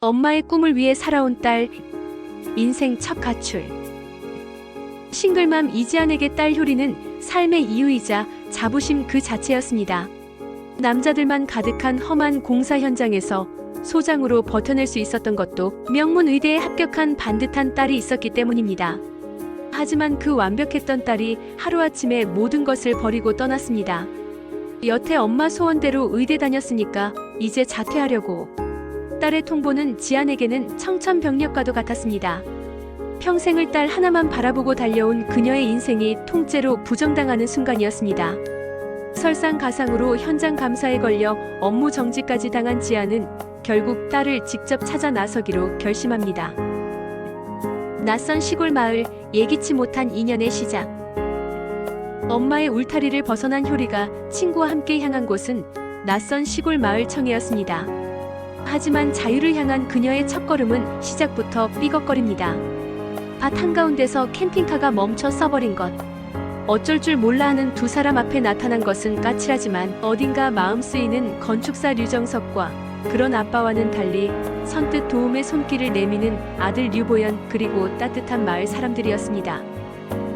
엄마의 꿈을 위해 살아온 딸, 인생 첫 가출. 싱글맘 이지안에게 딸 효리는 삶의 이유이자 자부심 그 자체였습니다. 남자들만 가득한 험한 공사 현장에서 소장으로 버텨낼 수 있었던 것도 명문 의대에 합격한 반듯한 딸이 있었기 때문입니다. 하지만 그 완벽했던 딸이 하루아침에 모든 것을 버리고 떠났습니다. 여태 엄마 소원대로 의대 다녔으니까 이제 자퇴하려고. 딸의 통보는 지안에게는 청천벽력과도 같았습니다. 평생을 딸 하나만 바라보고 달려온 그녀의 인생이 통째로 부정당하는 순간이었습니다. 설상가상으로 현장 감사에 걸려 업무 정지까지 당한 지안은 결국 딸을 직접 찾아 나서기로 결심합니다. 낯선 시골 마을, 예기치 못한 인연의 시작. 엄마의 울타리를 벗어난 효리가 친구와 함께 향한 곳은 낯선 시골 마을 청이었습니다. 하지만 자유를 향한 그녀의 첫걸음은 시작부터 삐걱거립니다. 밭 한가운데서 캠핑카가 멈춰 써버린 것. 어쩔 줄 몰라 하는 두 사람 앞에 나타난 것은 까칠하지만 어딘가 마음 쓰이는 건축사 류정석과 그런 아빠와는 달리 선뜻 도움의 손길을 내미는 아들 류보연 그리고 따뜻한 마을 사람들이었습니다.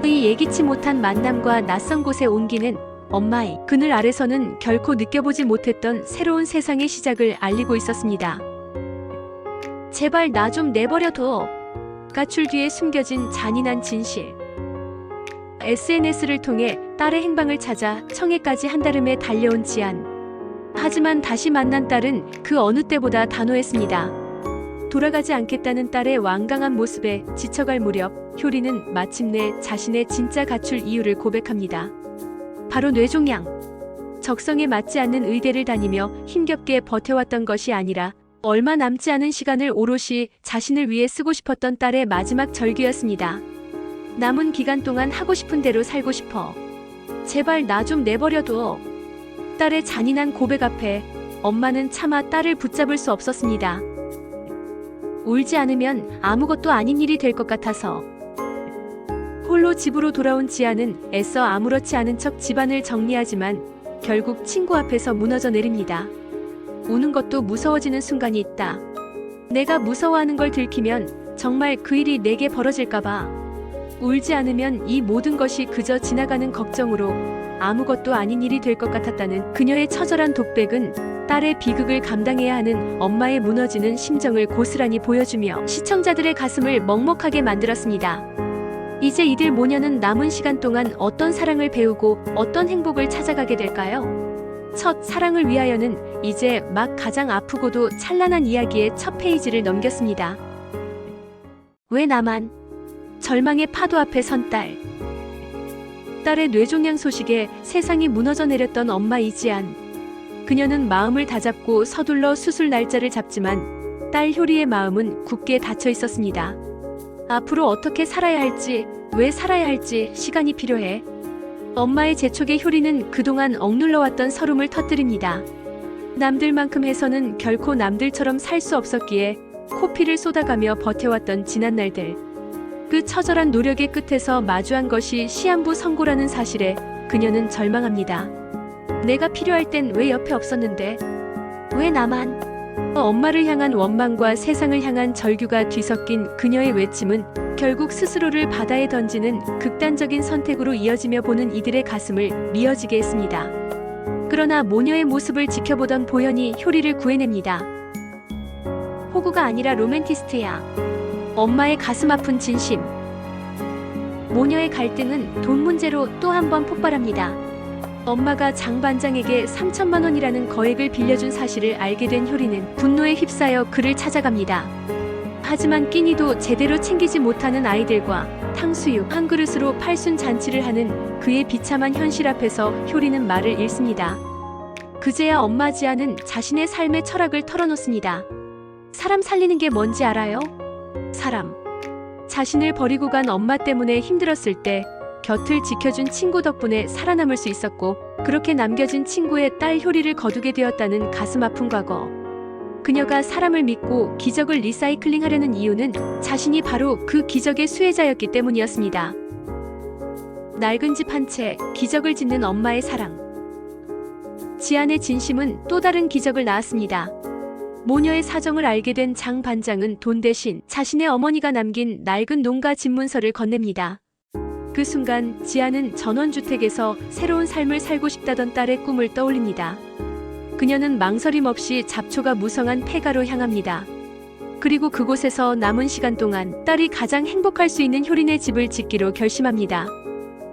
이 예기치 못한 만남과 낯선 곳에 온기는 엄마의 그늘 아래서는 결코 느껴보지 못했던 새로운 세상의 시작을 알리고 있었습니다. 제발 나 좀 내버려둬. 가출 뒤에 숨겨진 잔인한 진실. SNS를 통해 딸의 행방을 찾아 청해까지 한달음에 달려온 지안. 하지만 다시 만난 딸은 그 어느 때보다 단호했습니다. 돌아가지 않겠다는 딸의 완강한 모습에 지쳐갈 무렵 효리는 마침내 자신의 진짜 가출 이유를 고백합니다. 바로 뇌종양. 적성에 맞지 않는 의대를 다니며 힘겹게 버텨왔던 것이 아니라 얼마 남지 않은 시간을 오롯이 자신을 위해 쓰고 싶었던 딸의 마지막 절규였습니다. 남은 기간 동안 하고 싶은 대로 살고 싶어. 제발 나 좀 내버려둬. 딸의 잔인한 고백 앞에 엄마는 차마 딸을 붙잡을 수 없었습니다. 울지 않으면 아무것도 아닌 일이 될 것 같아서. 홀로 집으로 돌아온 지아는 애써 아무렇지 않은 척 집안을 정리하지만 결국 친구 앞에서 무너져 내립니다. 우는 것도 무서워지는 순간이 있다. 내가 무서워하는 걸 들키면 정말 그 일이 내게 벌어질까봐. 울지 않으면 이 모든 것이 그저 지나가는 걱정으로 아무것도 아닌 일이 될 것 같았다는 그녀의 처절한 독백은 딸의 비극을 감당해야 하는 엄마의 무너지는 심정을 고스란히 보여주며 시청자들의 가슴을 먹먹하게 만들었습니다. 이제 이들 모녀는 남은 시간 동안 어떤 사랑을 배우고 어떤 행복을 찾아가게 될까요? 첫 사랑을 위하여는 이제 막 가장 아프고도 찬란한 이야기의 첫 페이지를 넘겼습니다. 왜 나만? 절망의 파도 앞에 선 딸. 딸의 뇌종양 소식에 세상이 무너져 내렸던 엄마 이지안. 그녀는 마음을 다잡고 서둘러 수술 날짜를 잡지만 딸 효리의 마음은 굳게 닫혀 있었습니다. 앞으로 어떻게 살아야 할지, 왜 살아야 할지 시간이 필요해. 엄마의 재촉에 효리는 그동안 억눌러왔던 서름을 터뜨립니다. 남들만큼 해서는 결코 남들처럼 살 수 없었기에 코피를 쏟아가며 버텨왔던 지난 날들. 그 처절한 노력의 끝에서 마주한 것이 시한부 선고라는 사실에 그녀는 절망합니다. 내가 필요할 땐 왜 옆에 없었는데? 왜 나만? 엄마를 향한 원망과 세상을 향한 절규가 뒤섞인 그녀의 외침은 결국 스스로를 바다에 던지는 극단적인 선택으로 이어지며 보는 이들의 가슴을 미어지게 했습니다. 그러나 모녀의 모습을 지켜보던 보현이 효리를 구해냅니다. 호구가 아니라 로맨티스트야. 엄마의 가슴 아픈 진심. 모녀의 갈등은 돈 문제로 또 한 번 폭발합니다. 엄마가 장 반장에게 3천만 원이라는 거액을 빌려준 사실을 알게 된 효리는 분노에 휩싸여 그를 찾아갑니다. 하지만 끼니도 제대로 챙기지 못하는 아이들과 탕수육 한 그릇으로 팔순 잔치를 하는 그의 비참한 현실 앞에서 효리는 말을 잃습니다. 그제야 엄마 지아는 자신의 삶의 철학을 털어놓습니다. 사람 살리는 게 뭔지 알아요? 사람. 자신을 버리고 간 엄마 때문에 힘들었을 때 곁을 지켜준 친구 덕분에 살아남을 수 있었고 그렇게 남겨진 친구의 딸 효리를 거두게 되었다는 가슴 아픈 과거. 그녀가 사람을 믿고 기적을 리사이클링 하려는 이유는 자신이 바로 그 기적의 수혜자였기 때문이었습니다. 낡은 집 한 채 기적을 짓는 엄마의 사랑. 지안의 진심은 또 다른 기적을 낳았습니다. 모녀의 사정을 알게 된 장 반장은 돈 대신 자신의 어머니가 남긴 낡은 농가 집문서를 건넵니다. 그 순간 지아는 전원주택에서 새로운 삶을 살고 싶다던 딸의 꿈을 떠올립니다. 그녀는 망설임 없이 잡초가 무성한 폐가로 향합니다. 그리고 그곳에서 남은 시간 동안 딸이 가장 행복할 수 있는 효린의 집을 짓기로 결심합니다.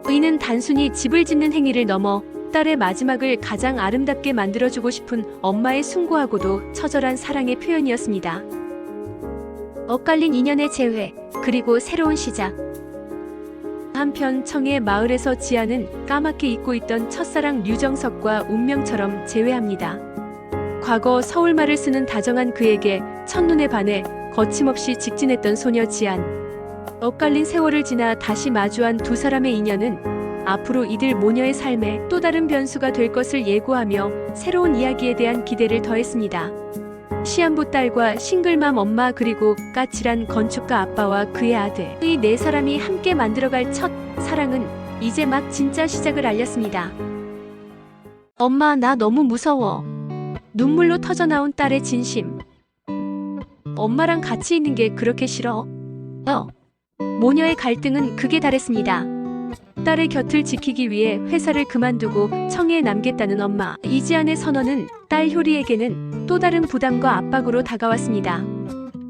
이는 단순히 집을 짓는 행위를 넘어 딸의 마지막을 가장 아름답게 만들어주고 싶은 엄마의 숭고하고도 처절한 사랑의 표현이었습니다. 엇갈린 인연의 재회, 그리고 새로운 시작. 한편 청해 마을에서 지아는 까맣게 잊고 있던 첫사랑 류정석과 운명처럼 재회합니다. 과거 서울말을 쓰는 다정한 그에게 첫눈에 반해 거침없이 직진했던 소녀 지안. 엇갈린 세월을 지나 다시 마주한 두 사람의 인연은 앞으로 이들 모녀의 삶에 또 다른 변수가 될 것을 예고하며 새로운 이야기에 대한 기대를 더했습니다. 시한부 딸과 싱글맘 엄마 그리고 까칠한 건축가 아빠와 그의 아들 이 네 사람이 함께 만들어갈 첫 사랑은 이제 막 진짜 시작을 알렸습니다. 엄마 나 너무 무서워. 눈물로 터져나온 딸의 진심. 엄마랑 같이 있는 게 그렇게 싫어. 어. 모녀의 갈등은 극에 달했습니다. 딸의 곁을 지키기 위해 회사를 그만두고 청에 남겠다는 엄마 이지안의 선언은 딸 효리에게는 또 다른 부담과 압박으로 다가왔습니다.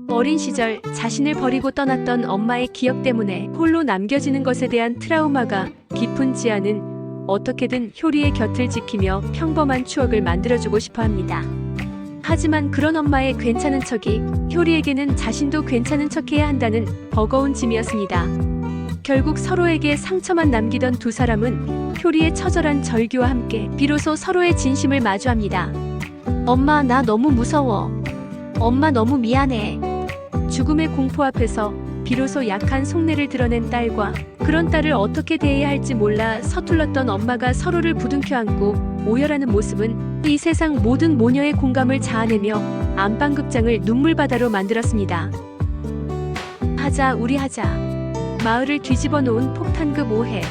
어린 시절 자신을 버리고 떠났던 엄마의 기억 때문에 홀로 남겨지는 것에 대한 트라우마가 깊은 지아는 어떻게든 효리의 곁을 지키며 평범한 추억을 만들어주고 싶어 합니다. 하지만 그런 엄마의 괜찮은 척이 효리에게는 자신도 괜찮은 척해야 한다는 버거운 짐이었습니다. 결국 서로에게 상처만 남기던 두 사람은 효리의 처절한 절규와 함께 비로소 서로의 진심을 마주합니다. 엄마, 나 너무 무서워. 엄마 너무 미안해. 죽음의 공포 앞에서 비로소 약한 속내를 드러낸 딸과 그런 딸을 어떻게 대해야 할지 몰라 서툴렀던 엄마가 서로를 부둥켜 안고 오열하는 모습은 이 세상 모든 모녀의 공감을 자아내며 안방극장을 눈물바다로 만들었습니다. 하자, 우리 하자. 마을을 뒤집어 놓은 폭탄급 오해.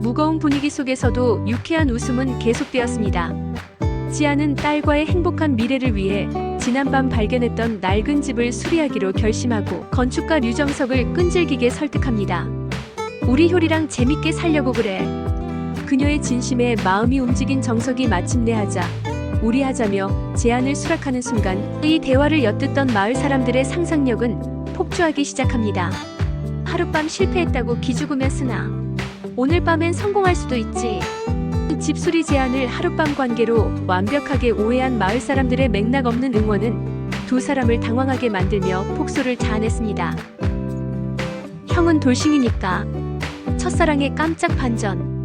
무거운 분위기 속에서도 유쾌한 웃음은 계속되었습니다. 지아는 딸과의 행복한 미래를 위해 지난밤 발견했던 낡은 집을 수리하기로 결심하고 건축가 류정석을 끈질기게 설득합니다. 우리 효리랑 재밌게 살려고 그래. 그녀의 진심에 마음이 움직인 정석이 마침내 하자. 우리 하자며 제안을 수락하는 순간 이 대화를 엿듣던 마을 사람들의 상상력은 폭주하기 시작합니다. 하룻밤 실패했다고 기죽으며 쓰나 오늘 밤엔 성공할 수도 있지. 집수리 제안을 하룻밤 관계로 완벽하게 오해한 마을 사람들의 맥락 없는 응원은 두 사람을 당황하게 만들며 폭소를 자아냈습니다. 형은 돌싱이니까 첫사랑의 깜짝 반전.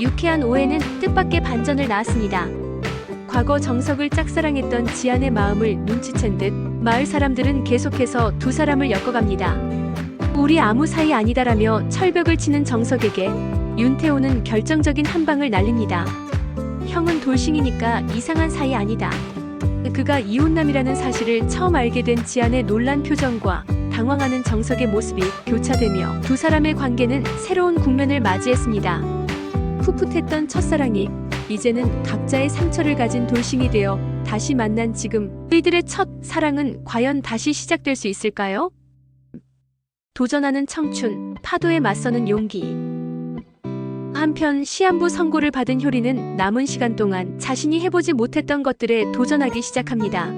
유쾌한 오해는 뜻밖의 반전을 낳았습니다. 과거 정석을 짝사랑했던 지안의 마음을 눈치챈 듯 마을 사람들은 계속해서 두 사람을 엮어갑니다. 우리 아무 사이 아니다라며 철벽을 치는 정석에게 윤태호는 결정적인 한 방을 날립니다. 형은 돌싱이니까 이상한 사이 아니다. 그가 이혼남이라는 사실을 처음 알게 된 지안의 놀란 표정과 당황하는 정석의 모습이 교차되며 두 사람의 관계는 새로운 국면을 맞이했습니다. 풋풋했던 첫사랑이 이제는 각자의 상처를 가진 돌싱이 되어 다시 만난 지금 이들의 첫 사랑은 과연 다시 시작될 수 있을까요? 도전하는 청춘, 파도에 맞서는 용기. 한편 시한부 선고를 받은 효리는 남은 시간 동안 자신이 해보지 못했던 것들에 도전하기 시작합니다.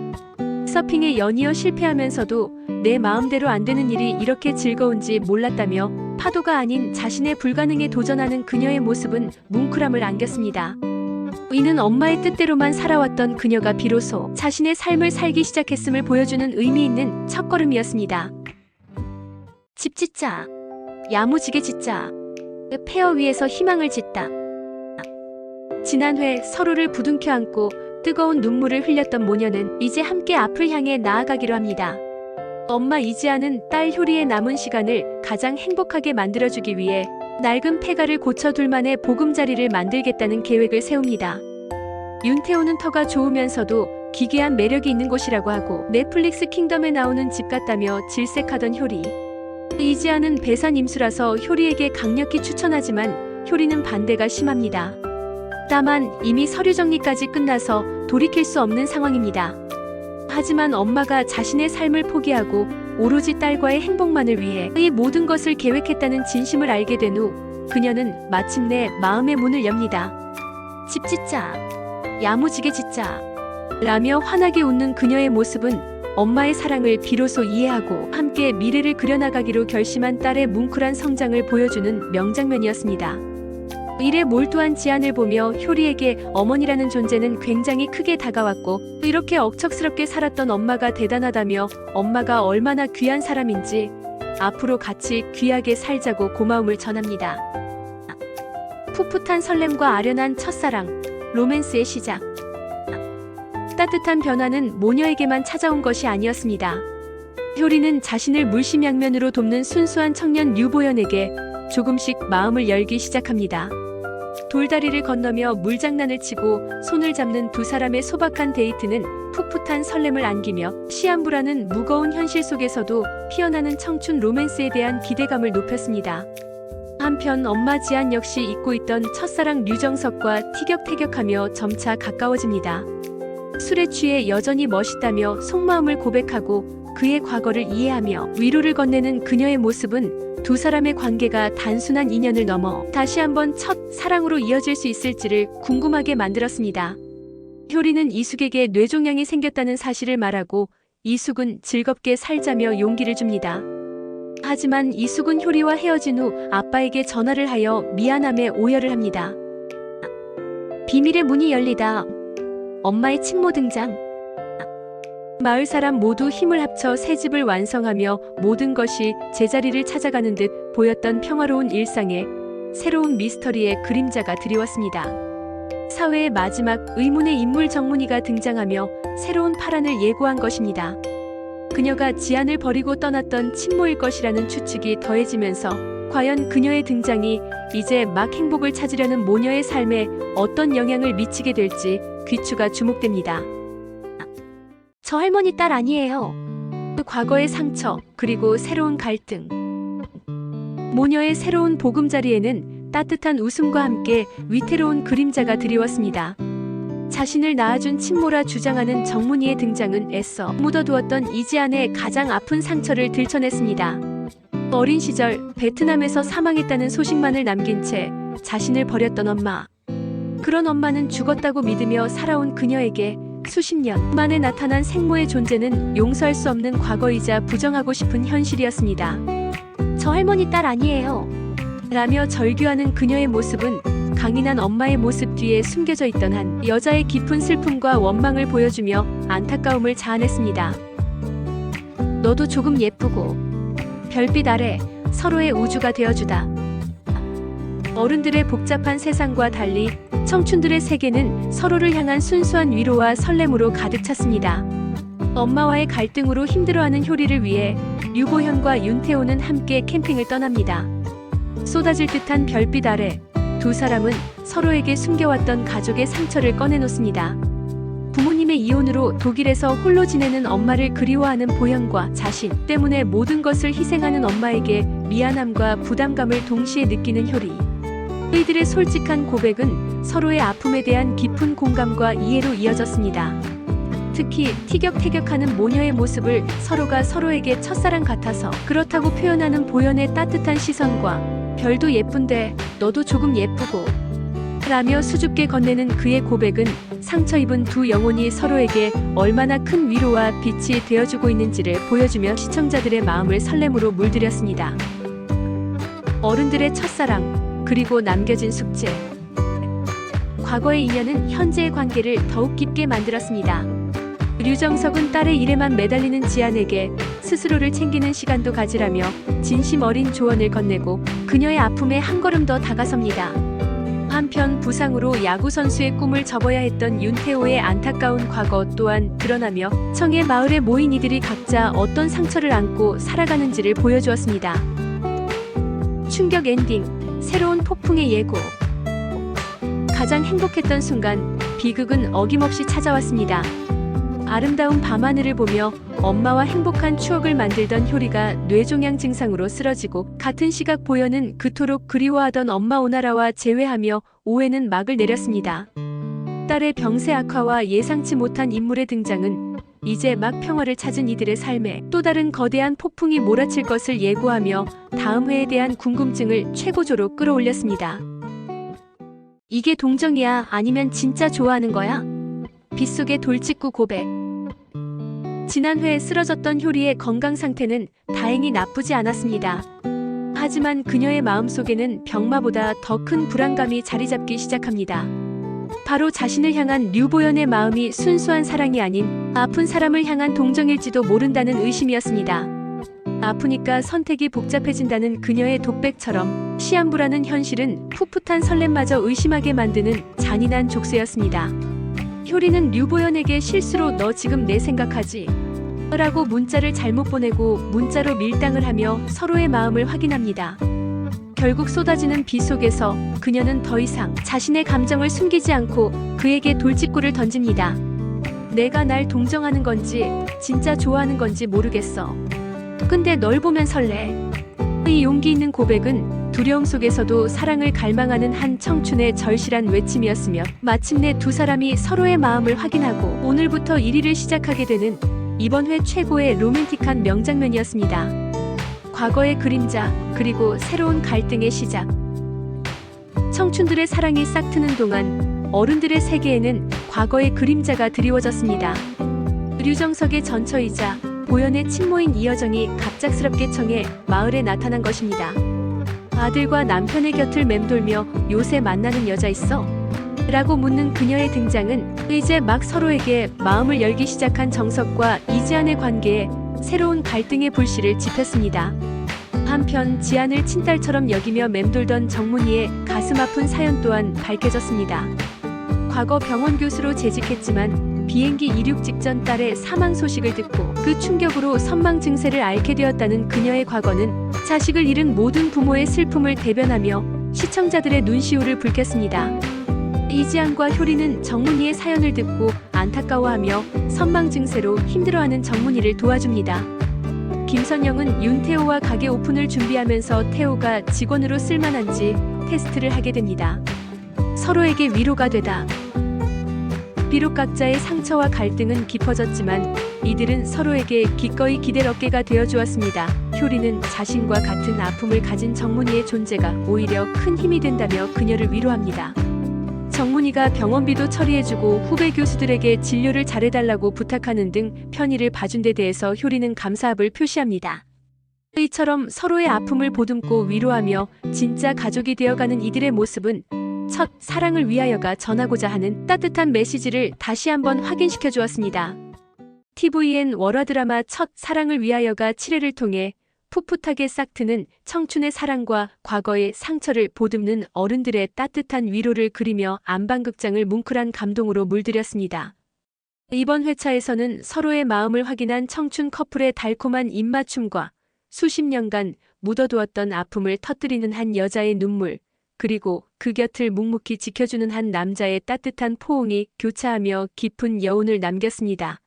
서핑에 연이어 실패하면서도 내 마음대로 안 되는 일이 이렇게 즐거운지 몰랐다며 파도가 아닌 자신의 불가능에 도전하는 그녀의 모습은 뭉클함을 안겼습니다. 이는 엄마의 뜻대로만 살아왔던 그녀가 비로소 자신의 삶을 살기 시작했음을 보여주는 의미 있는 첫걸음이었습니다. 집 짓자. 야무지게 짓자. 그 폐허 위에서 희망을 짓다. 지난 회 서로를 부둥켜 안고 뜨거운 눈물을 흘렸던 모녀는 이제 함께 앞을 향해 나아가기로 합니다. 엄마 이지아는 딸 효리의 남은 시간을 가장 행복하게 만들어주기 위해 낡은 폐가를 고쳐 둘 만의 보금자리를 만들겠다는 계획을 세웁니다. 윤태호는 터가 좋으면서도 기괴한 매력이 있는 곳이라고 하고 넷플릭스 킹덤에 나오는 집 같다며 질색하던 효리. 이지아는 배산 임수라서 효리에게 강력히 추천하지만 효리는 반대가 심합니다. 다만 이미 서류 정리까지 끝나서 돌이킬 수 없는 상황입니다. 하지만 엄마가 자신의 삶을 포기하고 오로지 딸과의 행복만을 위해 이 모든 것을 계획했다는 진심을 알게 된 후 그녀는 마침내 마음의 문을 엽니다. 집 짓자. 야무지게 짓자. 라며 환하게 웃는 그녀의 모습은 엄마의 사랑을 비로소 이해하고 함께 미래를 그려나가기로 결심한 딸의 뭉클한 성장을 보여주는 명장면이었습니다. 일에 몰두한 지안을 보며 효리에게 어머니라는 존재는 굉장히 크게 다가왔고 이렇게 억척스럽게 살았던 엄마가 대단하다며 엄마가 얼마나 귀한 사람인지 앞으로 같이 귀하게 살자고 고마움을 전합니다. 풋풋한 설렘과 아련한 첫사랑, 로맨스의 시작. 따뜻한 변화는 모녀에게만 찾아온 것이 아니었습니다. 효리는 자신을 물심양면으로 돕는 순수한 청년 유보연에게 조금씩 마음을 열기 시작합니다. 돌다리를 건너며 물장난을 치고 손을 잡는 두 사람의 소박한 데이트는 풋풋한 설렘을 안기며 시한부라는 무거운 현실 속에서도 피어나는 청춘 로맨스에 대한 기대감을 높였습니다. 한편 엄마 지안 역시 잊고 있던 첫사랑 류정석과 티격태격하며 점차 가까워집니다. 술에 취해 여전히 멋있다며 속마음을 고백하고 그의 과거를 이해하며 위로를 건네는 그녀의 모습은 두 사람의 관계가 단순한 인연을 넘어 다시 한번 첫 사랑으로 이어질 수 있을지를 궁금하게 만들었습니다. 효리는 이숙에게 뇌종양이 생겼다는 사실을 말하고 이숙은 즐겁게 살자며 용기를 줍니다. 하지만 이숙은 효리와 헤어진 후 아빠에게 전화를 하여 미안함에 오열을 합니다. 비밀의 문이 열리다. 엄마의 친모 등장. 마을 사람 모두 힘을 합쳐 새 집을 완성하며 모든 것이 제자리를 찾아가는 듯 보였던 평화로운 일상에 새로운 미스터리의 그림자가 드리웠습니다. 사회의 마지막 의문의 인물 정문이가 등장하며 새로운 파란을 예고한 것입니다. 그녀가 지안을 버리고 떠났던 친모일 것이라는 추측이 더해지면서 과연 그녀의 등장이 이제 막 행복을 찾으려는 모녀의 삶에 어떤 영향을 미치게 될지 귀추가 주목됩니다. 저 할머니 딸 아니에요. 그 과거의 상처, 그리고 새로운 갈등. 모녀의 새로운 보금자리에는 따뜻한 웃음과 함께 위태로운 그림자가 드리웠습니다. 자신을 낳아준 친모라 주장하는 정문이의 등장은 애써 묻어두었던 이지안의 가장 아픈 상처를 들춰냈습니다. 어린 시절 베트남에서 사망했다는 소식만을 남긴 채 자신을 버렸던 엄마. 그런 엄마는 죽었다고 믿으며 살아온 그녀에게 수십 년 만에 나타난 생모의 존재는 용서할 수 없는 과거이자 부정하고 싶은 현실이었습니다. 저 할머니 딸 아니에요. 라며 절규하는 그녀의 모습은 강인한 엄마의 모습 뒤에 숨겨져 있던 한 여자의 깊은 슬픔과 원망을 보여주며 안타까움을 자아냈습니다. 너도 조금 예쁘고 별빛 아래 서로의 우주가 되어주다. 어른들의 복잡한 세상과 달리 청춘들의 세계는 서로를 향한 순수한 위로와 설렘으로 가득 찼습니다. 엄마와의 갈등으로 힘들어하는 효리를 위해 류보현과 윤태호는 함께 캠핑을 떠납니다. 쏟아질 듯한 별빛 아래 두 사람은 서로에게 숨겨왔던 가족의 상처를 꺼내놓습니다. 부모님의 이혼으로 독일에서 홀로 지내는 엄마를 그리워하는 보현과 자신 때문에 모든 것을 희생하는 엄마에게 미안함과 부담감을 동시에 느끼는 효리. 이들의 솔직한 고백은 서로의 아픔에 대한 깊은 공감과 이해로 이어졌습니다. 특히 티격태격하는 모녀의 모습을 서로가 서로에게 첫사랑 같아서 그렇다고 표현하는 보현의 따뜻한 시선과 별도 예쁜데 너도 조금 예쁘고 라며 수줍게 건네는 그의 고백은 상처 입은 두 영혼이 서로에게 얼마나 큰 위로와 빛이 되어주고 있는지를 보여주며 시청자들의 마음을 설렘으로 물들였습니다. 어른들의 첫사랑, 그리고 남겨진 숙제. 과거의 인연은 현재의 관계를 더욱 깊게 만들었습니다. 류정석은 딸의 일에만 매달리는 지안에게 스스로를 챙기는 시간도 가지라며 진심 어린 조언을 건네고 그녀의 아픔에 한 걸음 더 다가섭니다. 한편 부상으로 야구 선수의 꿈을 접어야 했던 윤태호의 안타까운 과거 또한 드러나며 청해 마을에 모인 이들이 각자 어떤 상처를 안고 살아가는지를 보여주었습니다. 충격 엔딩, 새로운 폭풍의 예고. 가장 행복했던 순간 비극은 어김없이 찾아왔습니다. 아름다운 밤하늘을 보며 엄마와 행복한 추억을 만들던 효리가 뇌종양 증상으로 쓰러지고 같은 시각 보현은 그토록 그리워하던 엄마 오나라와 재회하며 오해는 막을 내렸습니다. 딸의 병세 악화와 예상치 못한 인물의 등장은 이제 막 평화를 찾은 이들의 삶에 또 다른 거대한 폭풍이 몰아칠 것을 예고하며 다음 회에 대한 궁금증을 최고조로 끌어올렸습니다. 이게 동정이야 아니면 진짜 좋아하는 거야? 빗속의 돌직구 고백 지난 회에 쓰러졌던 효리의 건강 상태는 다행히 나쁘지 않았습니다. 하지만 그녀의 마음속에는 병마보다 더 큰 불안감이 자리 잡기 시작합니다. 바로 자신을 향한 류보연의 마음이 순수한 사랑이 아닌 아픈 사람을 향한 동정일지도 모른다는 의심이었습니다. 아프니까 선택이 복잡해진다는 그녀의 독백처럼 시한부라는 현실은 풋풋한 설렘마저 의심하게 만드는 잔인한 족쇄였습니다. 효리는 류보연에게 실수로 너 지금 내 생각하지? 라고 문자를 잘못 보내고 문자로 밀당을 하며 서로의 마음을 확인합니다. 결국 쏟아지는 비 속에서 그녀는 더 이상 자신의 감정을 숨기지 않고 그에게 돌직구를 던집니다. 내가 날 동정하는 건지 진짜 좋아하는 건지 모르겠어. 근데 널 보면 설레. 이 용기 있는 고백은 두려움 속에서도 사랑을 갈망하는 한 청춘의 절실한 외침이었으며 마침내 두 사람이 서로의 마음을 확인하고 오늘부터 1위를 시작하게 되는 이번 회 최고의 로맨틱한 명장면이었습니다. 과거의 그림자, 그리고 새로운 갈등의 시작. 청춘들의 사랑이 싹트는 동안 어른들의 세계에는 과거의 그림자가 드리워졌습니다. 류정석의 전처이자 보현의 친모인 이여정이 갑작스럽게 청해 마을에 나타난 것입니다. 아들과 남편의 곁을 맴돌며 요새 만나는 여자 있어? 라고 묻는 그녀의 등장은 이제 막 서로에게 마음을 열기 시작한 정석과 이지안의 관계에 새로운 갈등의 불씨를 지폈습니다. 한편 지안을 친딸처럼 여기며 맴돌던 정문희의 가슴 아픈 사연 또한 밝혀졌습니다. 과거 병원 교수로 재직했지만 비행기 이륙 직전 딸의 사망 소식을 듣고 그 충격으로 선망 증세를 앓게 되었다는 그녀의 과거는 자식을 잃은 모든 부모의 슬픔을 대변하며 시청자들의 눈시울을 붉혔습니다. 이지안과 효리는 정문희의 사연을 듣고 안타까워하며 선망 증세로 힘들어하는 정문희를 도와줍니다. 김선영은 윤태호와 가게 오픈을 준비하면서 태호가 직원으로 쓸만한지 테스트를 하게 됩니다. 서로에게 위로가 되다. 비록 각자의 상처와 갈등은 깊어졌지만 이들은 서로에게 기꺼이 기댈 어깨가 되어 주었습니다. 효리는 자신과 같은 아픔을 가진 정문희의 존재가 오히려 큰 힘이 된다며 그녀를 위로합니다. 정문희가 병원비도 처리해주고 후배 교수들에게 진료를 잘해달라고 부탁하는 등 편의를 봐준 데 대해서 효리는 감사함을 표시합니다. 이처럼 서로의 아픔을 보듬고 위로하며 진짜 가족이 되어가는 이들의 모습은 첫 사랑을 위하여가 전하고자 하는 따뜻한 메시지를 다시 한번 확인시켜 주었습니다. TVN 월화 드라마 첫 사랑을 위하여가 7회를 통해 풋풋하게 싹트는 청춘의 사랑과 과거의 상처를 보듬는 어른들의 따뜻한 위로를 그리며 안방극장을 뭉클한 감동으로 물들였습니다. 이번 회차에서는 서로의 마음을 확인한 청춘 커플의 달콤한 입맞춤과 수십 년간 묻어두었던 아픔을 터뜨리는 한 여자의 눈물, 그리고 그 곁을 묵묵히 지켜주는 한 남자의 따뜻한 포옹이 교차하며 깊은 여운을 남겼습니다.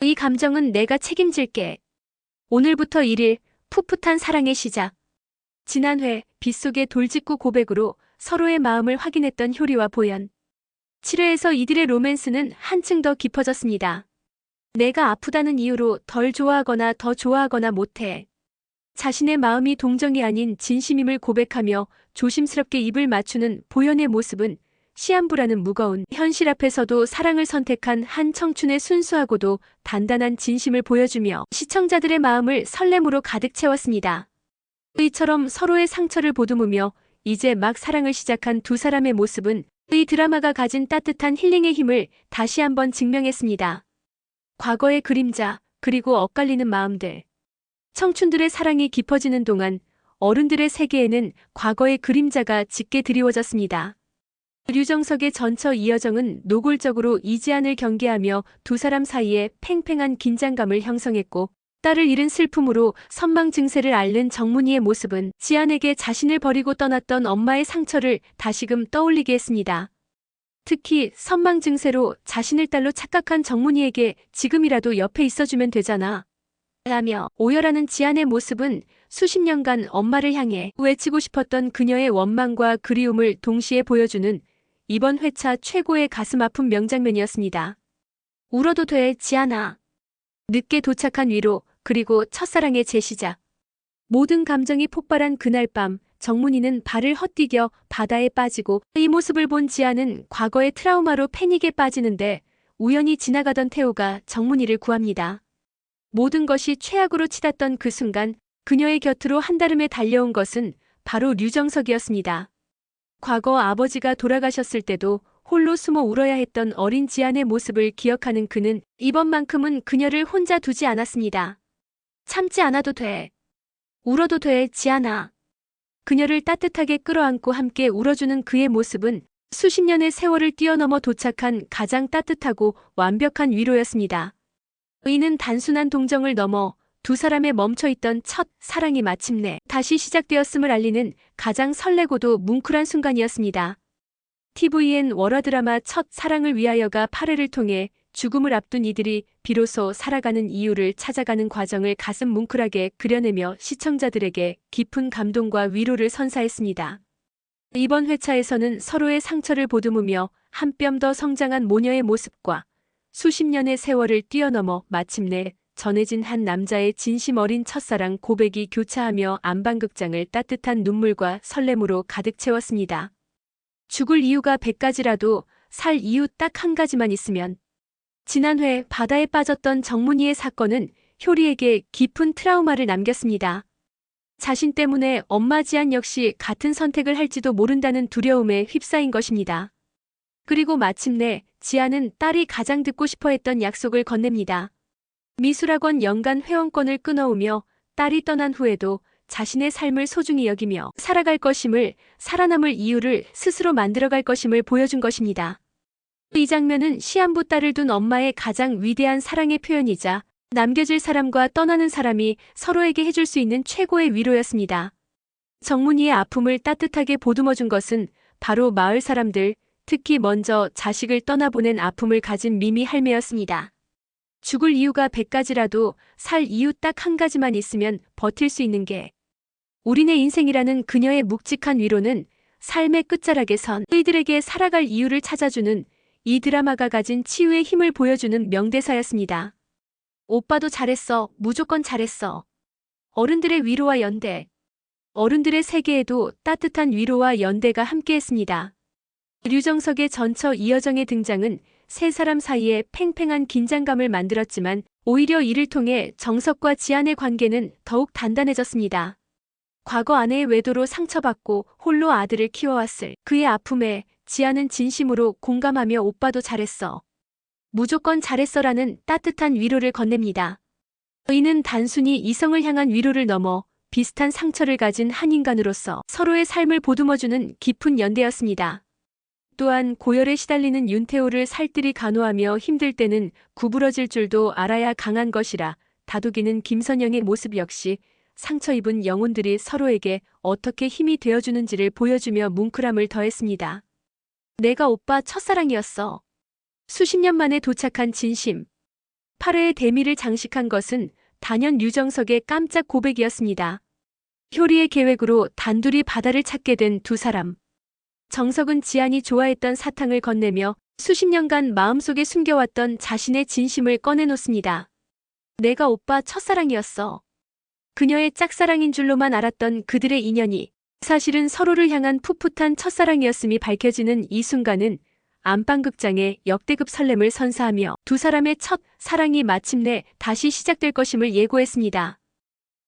이 감정은 내가 책임질게. 오늘부터 1일 풋풋한 사랑의 시작. 지난 회 빗속의 돌직구 고백으로 서로의 마음을 확인했던 효리와 보현. 7회에서 이들의 로맨스는 한층 더 깊어졌습니다. 내가 아프다는 이유로 덜 좋아하거나 더 좋아하거나 못해. 자신의 마음이 동정이 아닌 진심임을 고백하며 조심스럽게 입을 맞추는 보현의 모습은 시한부라는 무거운 현실 앞에서도 사랑을 선택한 한 청춘의 순수하고도 단단한 진심을 보여주며 시청자들의 마음을 설렘으로 가득 채웠습니다. 이처럼 서로의 상처를 보듬으며 이제 막 사랑을 시작한 두 사람의 모습은 이 드라마가 가진 따뜻한 힐링의 힘을 다시 한번 증명했습니다. 과거의 그림자, 그리고 엇갈리는 마음들. 청춘들의 사랑이 깊어지는 동안 어른들의 세계에는 과거의 그림자가 짙게 드리워졌습니다. 류정석의 전처 이여정은 노골적으로 이지안을 경계하며 두 사람 사이에 팽팽한 긴장감을 형성했고 딸을 잃은 슬픔으로 선망 증세를 앓는 정문희의 모습은 지안에게 자신을 버리고 떠났던 엄마의 상처를 다시금 떠올리게 했습니다. 특히 선망 증세로 자신을 딸로 착각한 정문이에게 지금이라도 옆에 있어주면 되잖아. 라며 오열하는 지안의 모습은 수십 년간 엄마를 향해 외치고 싶었던 그녀의 원망과 그리움을 동시에 보여주는 이번 회차 최고의 가슴 아픈 명장면이었습니다. 울어도 돼, 지안아. 늦게 도착한 위로, 그리고 첫사랑의 재시작. 모든 감정이 폭발한 그날 밤, 정문이는 발을 헛디뎌 바다에 빠지고 이 모습을 본 지아는 과거의 트라우마로 패닉에 빠지는데 우연히 지나가던 태호가 정문이를 구합니다. 모든 것이 최악으로 치닫던 그 순간 그녀의 곁으로 한달음에 달려온 것은 바로 류정석이었습니다. 과거 아버지가 돌아가셨을 때도 홀로 숨어 울어야 했던 어린 지안의 모습을 기억하는 그는 이번만큼은 그녀를 혼자 두지 않았습니다. 참지 않아도 돼. 울어도 돼, 지안아. 그녀를 따뜻하게 끌어안고 함께 울어주는 그의 모습은 수십 년의 세월을 뛰어넘어 도착한 가장 따뜻하고 완벽한 위로였습니다. 이는 단순한 동정을 넘어 두 사람의 멈춰있던 첫 사랑이 마침내 다시 시작되었음을 알리는 가장 설레고도 뭉클한 순간이었습니다. TVN 월화드라마 첫 사랑을 위하여가 8회를 통해 죽음을 앞둔 이들이 비로소 살아가는 이유를 찾아가는 과정을 가슴 뭉클하게 그려내며 시청자들에게 깊은 감동과 위로를 선사했습니다. 이번 회차에서는 서로의 상처를 보듬으며 한 뼘 더 성장한 모녀의 모습과 수십 년의 세월을 뛰어넘어 마침내 전해진 한 남자의 진심 어린 첫사랑 고백이 교차하며 안방극장을 따뜻한 눈물과 설렘으로 가득 채웠습니다. 죽을 이유가 100가지라도 살 이유 딱 한 가지만 있으면 지난 회 바다에 빠졌던 정문희의 사건은 효리에게 깊은 트라우마를 남겼습니다. 자신 때문에 엄마 지안 역시 같은 선택을 할지도 모른다는 두려움에 휩싸인 것입니다. 그리고 마침내 지안은 딸이 가장 듣고 싶어 했던 약속을 건넵니다. 미술학원 연간 회원권을 끊어오며 딸이 떠난 후에도 자신의 삶을 소중히 여기며 살아갈 것임을, 살아남을 이유를 스스로 만들어갈 것임을 보여준 것입니다. 이 장면은 시한부 딸을 둔 엄마의 가장 위대한 사랑의 표현이자 남겨질 사람과 떠나는 사람이 서로에게 해줄 수 있는 최고의 위로였습니다. 정문이의 아픔을 따뜻하게 보듬어준 것은 바로 마을 사람들, 특히 먼저 자식을 떠나보낸 아픔을 가진 미미 할매였습니다. 죽을 이유가 100가지라도 살 이유 딱 한 가지만 있으면 버틸 수 있는 게 우리네 인생이라는 그녀의 묵직한 위로는 삶의 끝자락에 선 이들에게 살아갈 이유를 찾아주는 이 드라마가 가진 치유의 힘을 보여주는 명대사였습니다. 오빠도 잘했어. 무조건 잘했어. 어른들의 위로와 연대. 어른들의 세계에도 따뜻한 위로와 연대가 함께했습니다. 류정석의 전처 이여정의 등장은 세 사람 사이에 팽팽한 긴장감을 만들었지만 오히려 이를 통해 정석과 지안의 관계는 더욱 단단해졌습니다. 과거 아내의 외도로 상처받고 홀로 아들을 키워왔을 그의 아픔에 지안은 진심으로 공감하며 오빠도 잘했어. 무조건 잘했어라는 따뜻한 위로를 건넵니다. 이는 단순히 이성을 향한 위로를 넘어 비슷한 상처를 가진 한 인간으로서 서로의 삶을 보듬어주는 깊은 연대였습니다. 또한 고열에 시달리는 윤태호를 살뜰히 간호하며 힘들 때는 구부러질 줄도 알아야 강한 것이라 다독이는 김선영의 모습 역시 상처 입은 영혼들이 서로에게 어떻게 힘이 되어주는지를 보여주며 뭉클함을 더했습니다. 내가 오빠 첫사랑이었어. 수십 년 만에 도착한 진심. 8회의 대미를 장식한 것은 단연 유정석의 깜짝 고백이었습니다. 효리의 계획으로 단둘이 바다를 찾게 된 두 사람. 정석은 지안이 좋아했던 사탕을 건네며 수십 년간 마음속에 숨겨왔던 자신의 진심을 꺼내놓습니다. 내가 오빠 첫사랑이었어. 그녀의 짝사랑인 줄로만 알았던 그들의 인연이 사실은 서로를 향한 풋풋한 첫사랑이었음이 밝혀지는 이 순간은 안방극장의 역대급 설렘을 선사하며 두 사람의 첫 사랑이 마침내 다시 시작될 것임을 예고했습니다.